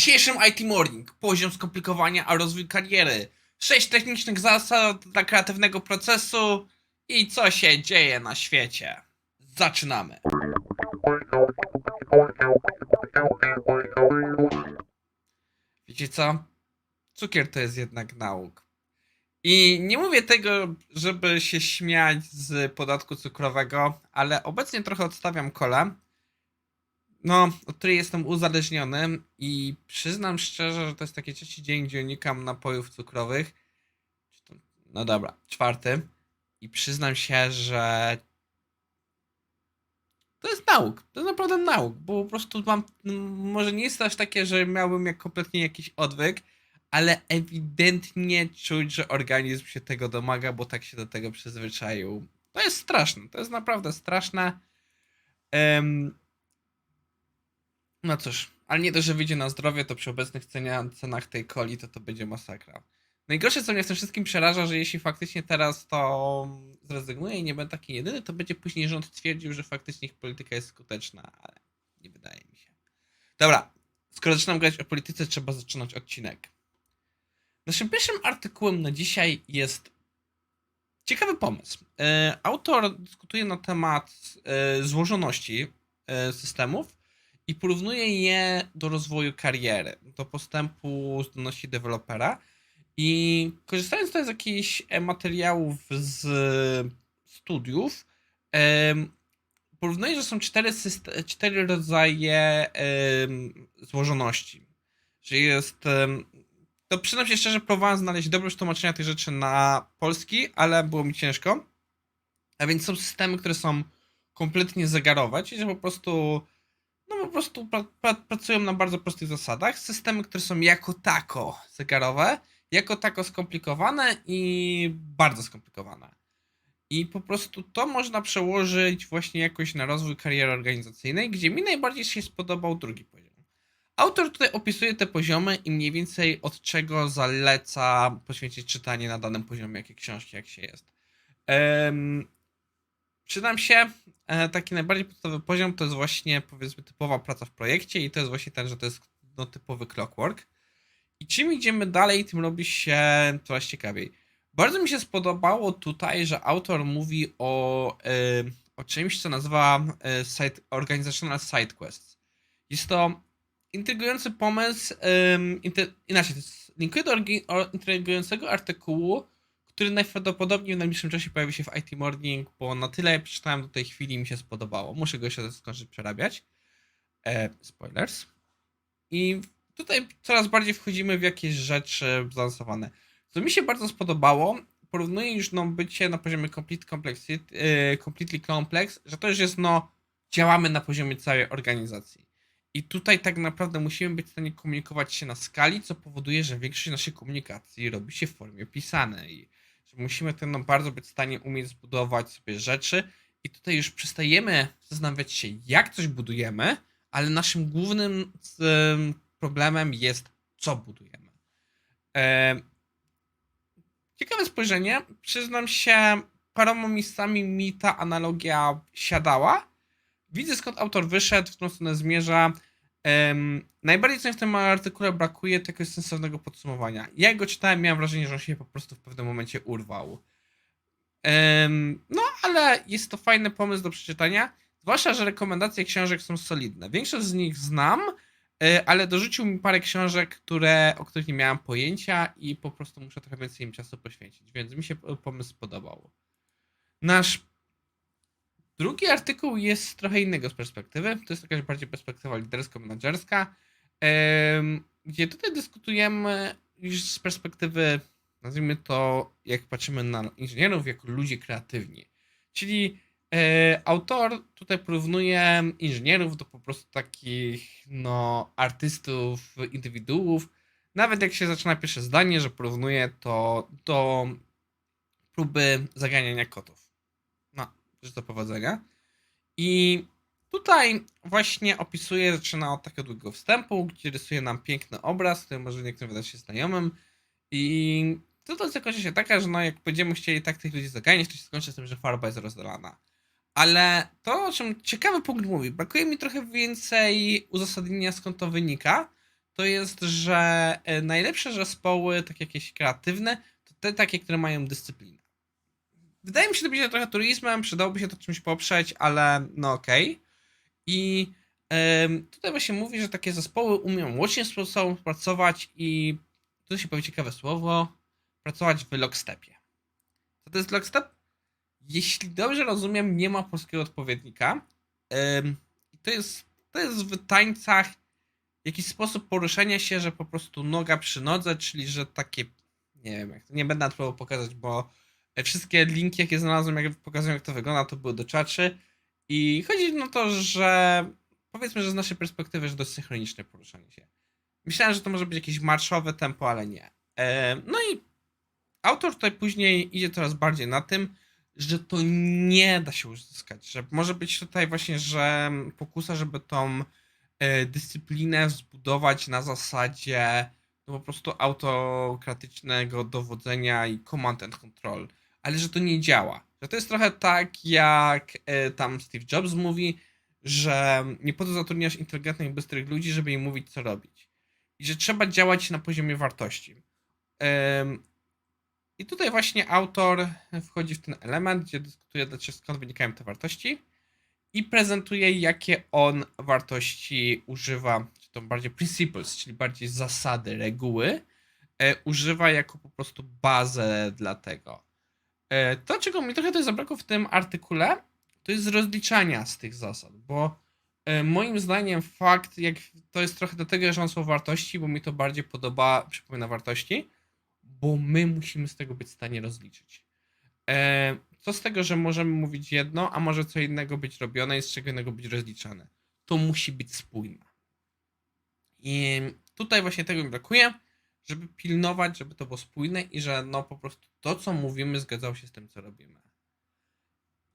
dzisiejszym IT Morning poziom skomplikowania a rozwój kariery. 6 technicznych zasad dla kreatywnego procesu i co się dzieje na świecie. Zaczynamy. Wiecie co? Cukier to jest jednak nauk. I nie mówię tego, żeby się śmiać z podatku cukrowego, ale obecnie trochę odstawiam kolę. No, od której jestem uzależniony i przyznam szczerze, że to jest taki trzeci dzień, gdzie unikam napojów cukrowych. No dobra, czwarty. I przyznam się, że to jest nauk. To jest naprawdę nauk, bo po prostu mam. Może nie jest aż takie, że miałbym jak kompletnie jakiś odwyk, ale ewidentnie czuć, że organizm się tego domaga, bo tak się do tego przyzwyczaił. To jest straszne. To jest naprawdę straszne. Em, no cóż, ale nie dość, że wyjdzie na zdrowie, to przy obecnych cenach tej coli to to będzie masakra. Najgorsze, co mnie w tym wszystkim przeraża, że jeśli faktycznie teraz to zrezygnuję i nie będę taki jedyny, to będzie później rząd twierdził, że faktycznie ich polityka jest skuteczna, ale nie wydaje mi się. Dobra, skoro zaczynam gadać o polityce, trzeba zaczynać odcinek. Naszym pierwszym artykułem na dzisiaj jest ciekawy pomysł. E, Autor dyskutuje na temat e, złożoności e, systemów i porównuje je do rozwoju kariery, do postępu zdolności dewelopera. I korzystając z jakichś e, materiałów z studiów, em, porównuje, że są cztery, cztery rodzaje złożoności. Że jest. To przyznam się szczerze, próbowałem znaleźć dobre tłumaczenia tych rzeczy na polski, ale było mi ciężko. A więc są systemy, które są kompletnie zegarowe, czyli że po prostu no po prostu pra, pra, pracują na bardzo prostych zasadach. Systemy, które są jako tako zegarowe, jako tako skomplikowane i bardzo skomplikowane. I po prostu to można przełożyć właśnie jakoś na rozwój kariery organizacyjnej, gdzie mi najbardziej się spodobał drugi poziom. Autor tutaj opisuje te poziomy i mniej więcej od czego zaleca poświęcić czytanie na danym poziomie, jakie książki, jak się jest. Przydam się, e, taki najbardziej podstawowy poziom to jest właśnie powiedzmy typowa praca w projekcie i to jest właśnie ten, że to jest no, typowy clockwork. I czym idziemy dalej, tym robi się coraz ciekawiej. Bardzo mi się spodobało tutaj, że autor mówi o, e, o czymś, co nazywa e, side, Organizational Side Quests. Jest to intrygujący pomysł, em, inter, inaczej, to jest, linkuję do intrygującego artykułu, który najprawdopodobniej w najbliższym czasie pojawi się w IT Morning, bo na tyle przeczytałem do tej chwili mi się spodobało. Muszę go jeszcze skończyć przerabiać. E, spoilers. I tutaj coraz bardziej wchodzimy w jakieś rzeczy zaawansowane. Co mi się bardzo spodobało, porównuję już no, bycie na poziomie complete complexity, e, completely complex, że to już jest no, działamy na poziomie całej organizacji. I tutaj tak naprawdę musimy być w stanie komunikować się na skali, co powoduje, że większość naszej komunikacji robi się w formie pisanej. Że musimy ten bardzo być w stanie umieć zbudować sobie rzeczy i tutaj już przestajemy zastanawiać się, jak coś budujemy, ale naszym głównym em, problemem jest, co budujemy. Em, Ciekawe spojrzenie. Przyznam się, paroma miejscami mi ta analogia siadała. Widzę skąd autor wyszedł, w którą stronę zmierza. Em, najbardziej co mi w tym artykule brakuje, to jakiegoś sensownego podsumowania. Ja go czytałem, miałem wrażenie, że on się po prostu w pewnym momencie urwał. Em, no, ale jest to fajny pomysł do przeczytania. Zwłaszcza, że rekomendacje książek są solidne. Większość z nich znam, e, ale dorzucił mi parę książek, które, o których nie miałem pojęcia i po prostu muszę trochę więcej im czasu poświęcić, więc mi się p- pomysł podobał. Nasz drugi artykuł jest trochę innego z perspektywy. To jest jakaś bardziej perspektywa lidersko-menedżerska, gdzie tutaj dyskutujemy już z perspektywy, nazwijmy to, jak patrzymy na inżynierów jako ludzi kreatywni. Czyli e, autor tutaj porównuje inżynierów do po prostu takich no, artystów, indywiduów. Nawet jak się zaczyna pierwsze zdanie, że porównuje to do próby zaganiania kotów. Życzę powodzenia. I tutaj właśnie opisuje, zaczyna od takiego długiego wstępu, gdzie rysuje nam piękny obraz, który może niektórym wydać się znajomym. I tutaj zakończy się taka, że no, jak będziemy chcieli tak tych ludzi zaganiać, to się skończy z tym, że farba jest rozdalana. Ale to, o czym ciekawy punkt mówi, brakuje mi trochę więcej uzasadnienia, skąd to wynika. to jest, że e, najlepsze zespoły, takie jakieś kreatywne, to te takie, które mają dyscyplinę. Wydaje mi się, to będzie trochę turizmem, przydałoby się to czymś poprzeć, ale no okej. I em, tutaj właśnie mówi, że takie zespoły umieją łącznie z sobą pracować i tu się powie ciekawe słowo, pracować w lockstepie. Co to jest lockstep? Jeśli dobrze rozumiem, nie ma polskiego odpowiednika. I to jest, to jest w tańcach jakiś sposób poruszania się, że po prostu noga przy nodze, czyli że takie, nie wiem, nie będę na to pokazać, bo wszystkie linki, jakie znalazłem, jak pokazują, jak to wygląda, to były do czaczy. I chodzi o to, że powiedzmy, że z naszej perspektywy, że dość synchroniczne poruszanie się. Myślałem, że to może być jakieś marszowe tempo, ale nie. E, no i autor tutaj później idzie coraz bardziej na tym, że to nie da się uzyskać, że może być tutaj właśnie, że pokusa, żeby tą e, dyscyplinę zbudować na zasadzie no po prostu autokratycznego dowodzenia i command and control, ale że to nie działa. Że to jest trochę tak, jak e, tam Steve Jobs mówi, że nie po to zatrudniasz inteligentnych, bystrych ludzi, żeby im mówić, co robić. I że trzeba działać na poziomie wartości. I tutaj właśnie autor wchodzi w ten element, gdzie dyskutuje, dlaczego skąd wynikają te wartości i prezentuje, jakie on wartości używa, czy to bardziej principles, czyli bardziej zasady, reguły, e, używa jako po prostu bazę dla tego. E, to, czego mi trochę tutaj zabrakło w tym artykule, to jest rozliczania z tych zasad, bo e, moim zdaniem fakt, jak to jest trochę dlatego, że on są wartości, bo mi to bardziej podoba, przypomina wartości, bo my musimy z tego być w stanie rozliczyć. E, co z tego, że możemy mówić jedno, a może co innego być robione i z czego innego być rozliczane? To musi być spójne. I tutaj właśnie tego mi brakuje, żeby pilnować, żeby to było spójne i że no po prostu to, co mówimy, zgadzało się z tym, co robimy.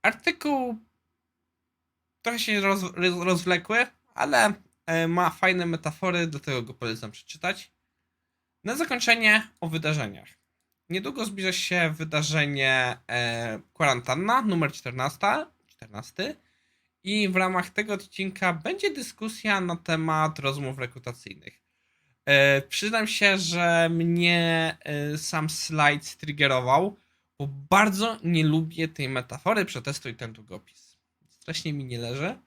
Artykuł trochę się roz, roz, rozwlekły, ale e, ma fajne metafory, dlatego go polecam przeczytać. Na zakończenie o wydarzeniach. Niedługo zbliża się wydarzenie e, kwarantanna numer 14, 14 i w ramach tego odcinka będzie dyskusja na temat rozmów rekrutacyjnych. E, przyznam się, że mnie e, sam slajd striggerował, bo bardzo nie lubię tej metafory przetestuj ten długopis. Strasznie mi nie leży,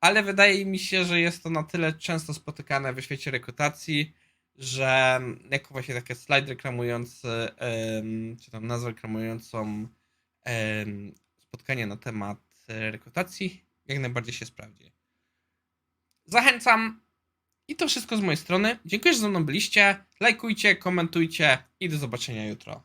ale wydaje mi się, że jest to na tyle często spotykane w świecie rekrutacji, że jako właśnie taki slajd reklamujący, czy tam nazwę reklamującą spotkanie na temat rekrutacji, jak najbardziej się sprawdzi. Zachęcam i to wszystko z mojej strony. Dziękuję, że ze mną byliście. Lajkujcie, komentujcie i do zobaczenia jutro.